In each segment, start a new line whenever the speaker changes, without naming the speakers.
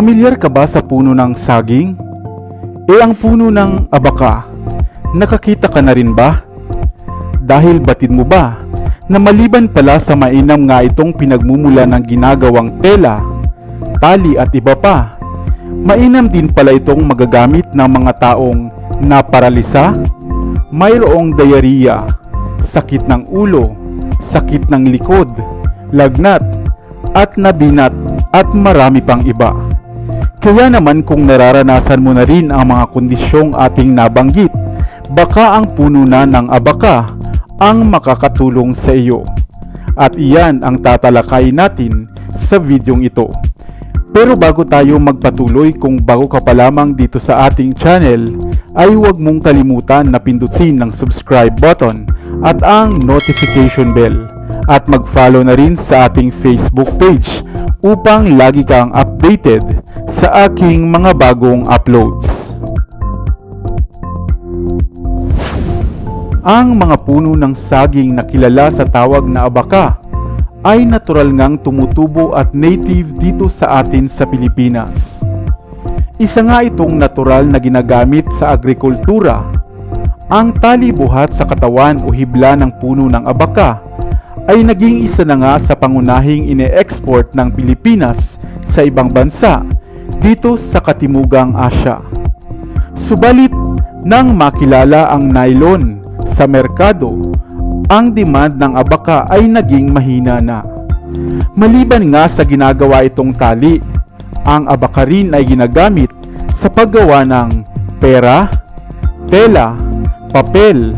Pamilyar ka ba sa puno ng saging? E ang puno ng abaka, nakakita ka na rin ba? Dahil batid mo ba na maliban pala sa mainam nga itong pinagmumula ng ginagawang tela, tali at iba pa, mainam din pala itong magagamit ng mga taong naparalisa, mayroong diarrhea, sakit ng ulo, sakit ng likod, lagnat, at nabinat at marami pang iba. Kaya naman kung nararanasan mo na rin ang mga kondisyong ating nabanggit, baka ang puno na ng abaka ang makakatulong sa iyo. At iyan ang tatalakay natin sa videong ito. Pero bago tayo magpatuloy kung bago ka pa lamang dito sa ating channel, ay huwag mong kalimutan na pindutin ang subscribe button at ang notification bell at mag-follow na rin sa ating Facebook page upang lagi kang updated sa aking mga bagong uploads. Ang mga puno ng saging na kilala sa tawag na abaka ay natural ngang tumutubo at native dito sa atin sa Pilipinas. Isa nga itong natural na ginagamit sa agrikultura. Ang tali buhat sa katawan o hibla ng puno ng abaka ay naging isa na nga sa pangunahing ine-export ng Pilipinas sa ibang bansa dito sa Katimugang Asya. Subalit, nang makilala ang nylon sa merkado, ang demand ng abaka ay naging mahina na. Maliban nga sa ginagawa itong tali, ang abaka rin ay ginagamit sa paggawa ng pera, tela, papel,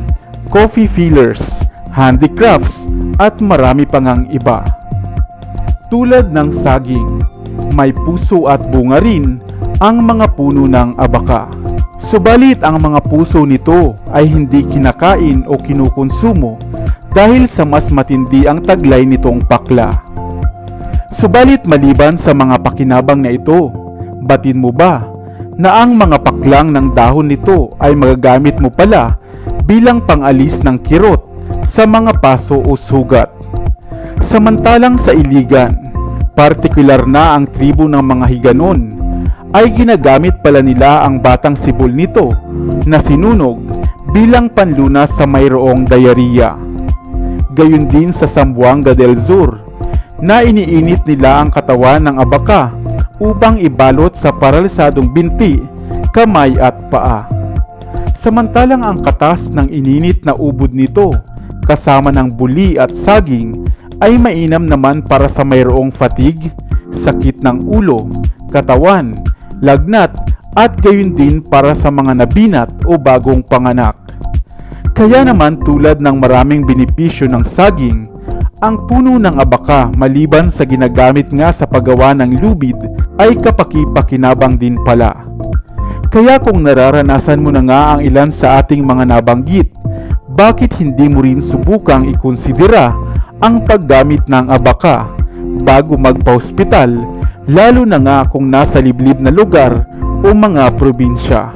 coffee fillers, handicrafts, at marami pang ang iba. Tulad ng saging, may puso at bunga rin ang mga puno ng abaka. Subalit ang mga puso nito ay hindi kinakain o kinukonsumo dahil sa mas matindi ang taglay nitong pakla. Subalit maliban sa mga pakinabang na ito, batin mo ba na ang mga paklang ng dahon nito ay magagamit mo pala bilang pangalis ng kirot sa mga paso o sugat. Samantalang sa iligan, partikular na ang tribo ng mga higanon, ay ginagamit pala nila ang batang sibol nito na sinunog bilang panlunas sa mayroong diarrhea. Gayun din sa Zamboanga del Sur na iniinit nila ang katawan ng abaka upang ibalot sa paralisadong binti, kamay at paa. Samantalang ang katas ng ininit na ubod nito kasama ng buli at saging ay mainam naman para sa mayroong fatigue, sakit ng ulo, katawan, lagnat at gayon din para sa mga nabinat o bagong panganak. Kaya naman tulad ng maraming benepisyo ng saging, ang puno ng abaka maliban sa ginagamit nga sa paggawa ng lubid ay kapaki-pakinabang din pala. Kaya kung nararanasan mo na nga ang ilan sa ating mga nabanggit, bakit hindi mo rin subukang ikonsidera ang paggamit ng abaka bago magpa-hospital lalo na nga kung nasa liblib na lugar o mga probinsya.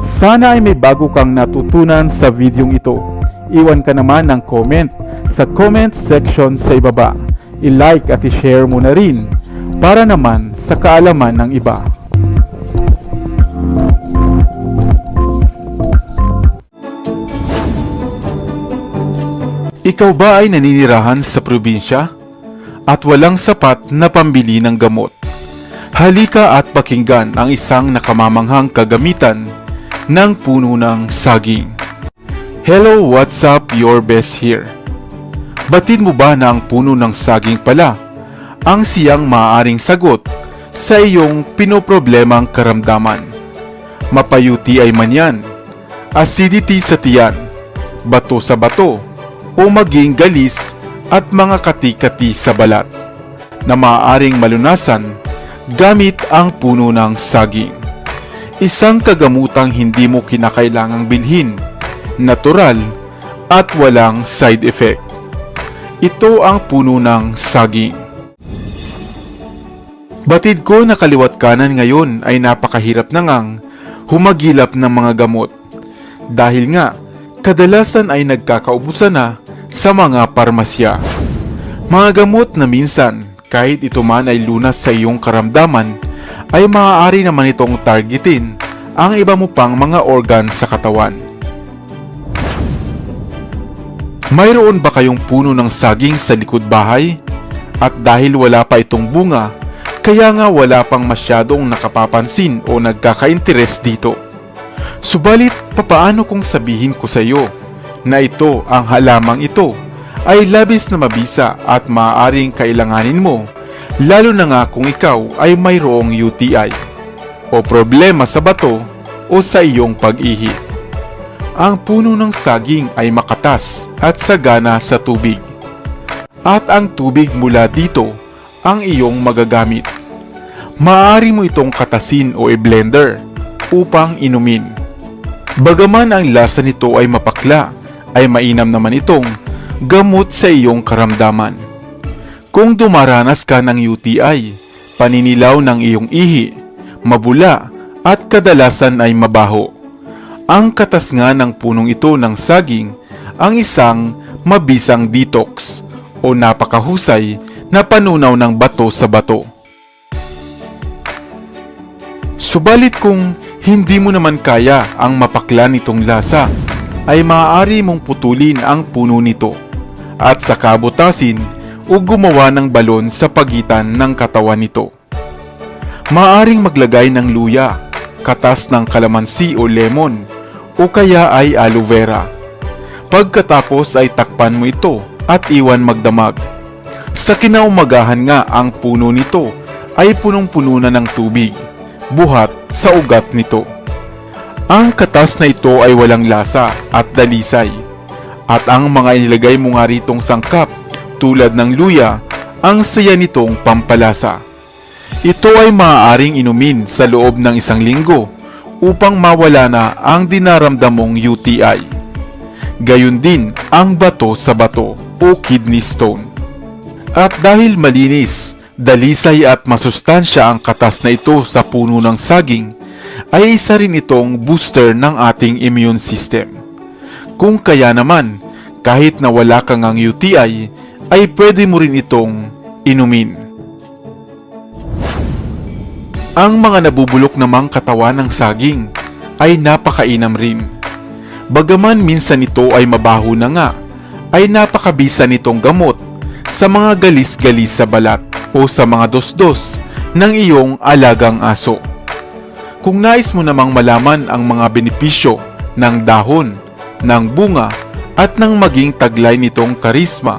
Sana ay may bago kang natutunan sa videong ito. Iwan ka naman ng comment sa comment section sa ibaba. I-like at i-share mo na rin para naman sa kaalaman ng iba. Ikaw ba ay naninirahan sa probinsya at walang sapat na pambili ng gamot? Halika at pakinggan ang isang nakamamanghang kagamitan ng puno ng saging. Hello, what's up? Your best here. Batid mo ba na ang puno ng saging pala ang siyang maaaring sagot sa iyong pinoproblemang karamdaman? Mapayuti ay man yan, acidity sa tiyan, bato sa bato, o maging galis at mga kati-kati sa balat na maaaring malunasan gamit ang puno ng saging. Isang kagamutang hindi mo kinakailangang bilhin, natural at walang side effect. Ito ang puno ng saging. Batid ko na kaliwat kanan ngayon ay napakahirap na ngang humagilap ng mga gamot. Dahil nga, kadalasan ay nagkakaubusan na sa mga parmasya. Mga gamot na minsan, kahit ito man ay lunas sa iyong karamdaman, ay maaari naman itong targetin ang iba mo pang mga organ sa katawan. Mayroon ba kayong puno ng saging sa likod bahay? At dahil wala pa itong bunga, kaya nga wala pang masyadong nakapapansin o nagkaka-interes dito. Subalit, papaano kung sabihin ko sa iyo na ito ang halamang ito ay labis na mabisa at maaaring kailanganin mo lalo na nga kung ikaw ay mayroong UTI o problema sa bato o sa iyong pag-ihi. Ang puno ng saging ay makatas at sagana sa tubig. At ang tubig mula dito ang iyong magagamit. Maaari mo itong katasin o i-blender upang inumin. Bagaman ang lasa nito ay mapakla, ay mainam naman itong gamot sa iyong karamdaman. Kung dumaranas ka ng UTI, paninilaw ng iyong ihi, mabula at kadalasan ay mabaho. Ang katas nga ng punong ito ng saging ang isang mabisang detox o napakahusay na panunaw ng bato sa bato. Subalit kung hindi mo naman kaya ang mapakla nitong lasa, ay maaari mong putulin ang puno nito at saka butasin o gumawa ng balon sa pagitan ng katawan nito. Maaring maglagay ng luya, katas ng kalamansi o lemon, o kaya ay aloe vera. Pagkatapos ay takpan mo ito at iwan magdamag. Sa kinaumagahan nga ang puno nito ay punong-puno na ng tubig, buhat sa ugat nito. Ang katas na ito ay walang lasa at dalisay. At ang mga inilagay mo nga ritong sangkap tulad ng luya, ang saya nitong pampalasa. Ito ay maaaring inumin sa loob ng isang linggo upang mawala na ang dinaramdam mong UTI. Gayun din ang bato sa bato o kidney stone. At dahil malinis, dalisay at masustansya ang katas na ito sa puno ng saging, ay isa rin itong booster ng ating immune system. Kung kaya naman, kahit na wala kang ang UTI, ay pwede mo rin itong inumin. Ang mga nabubulok namang katawan ng saging ay napakainam rin. Bagaman minsan ito ay mabaho na nga, ay napakabisa nitong gamot sa mga galis-galis sa balat o sa mga dos-dos ng iyong alagang aso. Kung nais mo namang malaman ang mga benepisyo ng dahon, ng bunga, at ng maging taglay nitong karisma,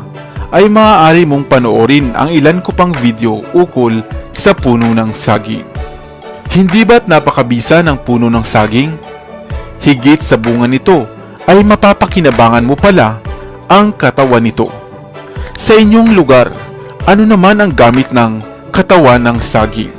ay maaari mong panoorin ang ilan ko pang video ukol sa puno ng saging. Hindi ba't napakabisa ng puno ng saging? Higit sa bunga nito ay mapapakinabangan mo pala ang katawan nito. Sa inyong lugar, ano naman ang gamit ng katawan ng saging?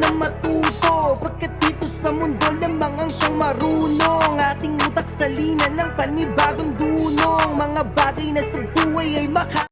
na matuto. Pagkat dito sa mundo lamang ang siyang marunong. Ating utak sa linan ng panibagong dunong. Mga bagay na sa buhay ay maka